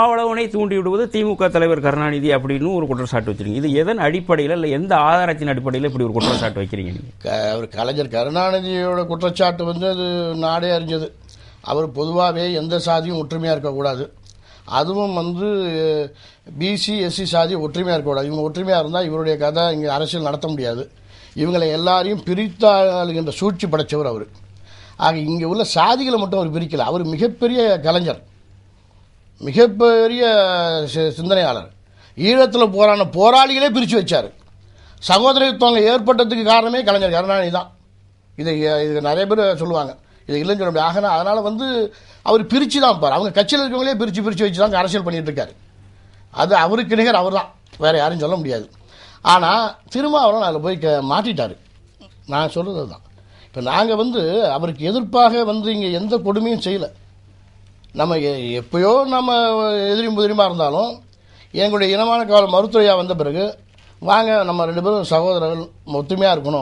அவ்வளவனை தூண்டி விடுவது திமுக தலைவர் கருணாநிதி அப்படின்னு ஒரு குற்றச்சாட்டு வச்சிருக்கீங்க. இது எதன் அடிப்படையில் இல்லை எந்த ஆதாரத்தின் அடிப்படையில் இப்படி ஒரு குற்றச்சாட்டு வைக்கிறீங்க நீங்கள் அவர் கலைஞர் கருணாநிதியோட குற்றச்சாட்டு வந்து அது நாடே அறிஞ்சது. அவர் பொதுவாகவே எந்த சாதியும் ஒற்றுமையாக இருக்கக்கூடாது. அதுவும் வந்து பிசி எஸ்சி சாதி ஒற்றுமையாக இருக்கக்கூடாது. இவங்க ஒற்றுமையாக இருந்தால் இவருடைய கதை இங்கே அரசியல் நடத்த முடியாது. இவங்களை எல்லாரையும் பிரித்தாளுகின்ற சூழ்ச்சி படைச்சவர் அவர். ஆக இங்கே உள்ள சாதிகளை மட்டும் அவர் பிரிக்கலை. அவர் மிகப்பெரிய கலைஞர். மிகப்பெரிய சி- சிந்தனையாளர். ஈழத்தில் போராடின போராளிகளே பிரித்து வச்சார். சகோதரத்துவங்க ஏற்பட்டதுக்கு காரணமே கலைஞர் கருணாநிதி தான். இதை இது நிறைய பேர் சொல்லுவாங்க. இது இல்லைன்னு சொல்ல முடியாது. ஆகனா அதனால் வந்து அவர் பிரித்து தான் பார். அவங்க கட்சியில் இருக்கவங்களே பிரித்து பிரித்து வச்சு தான் அரசியல் பண்ணிகிட்டு இருக்காரு. அது அவருக்கு நிகர் அவர் தான். வேறு யாரும் சொல்ல முடியாது. ஆனால் திருமாவளவன் அதில் போய் க மாட்டிட்டார். நான் சொல்கிறது தான் இப்போ நாங்கள் வந்து அவருக்கு எதிர்ப்பாக வந்து இங்கே எந்த கொடுமையும் செய்யலை. நம்ம எ- எப்பயோ நம்ம எதிரி புதிரிமா இருந்தாலும் எங்களுடைய இனமான கால மருத்துவையாக வந்த பிறகு வாங்க நம்ம ரெண்டு பேரும் சகோதரர்கள் ஒத்துமையாக இருக்கணும்.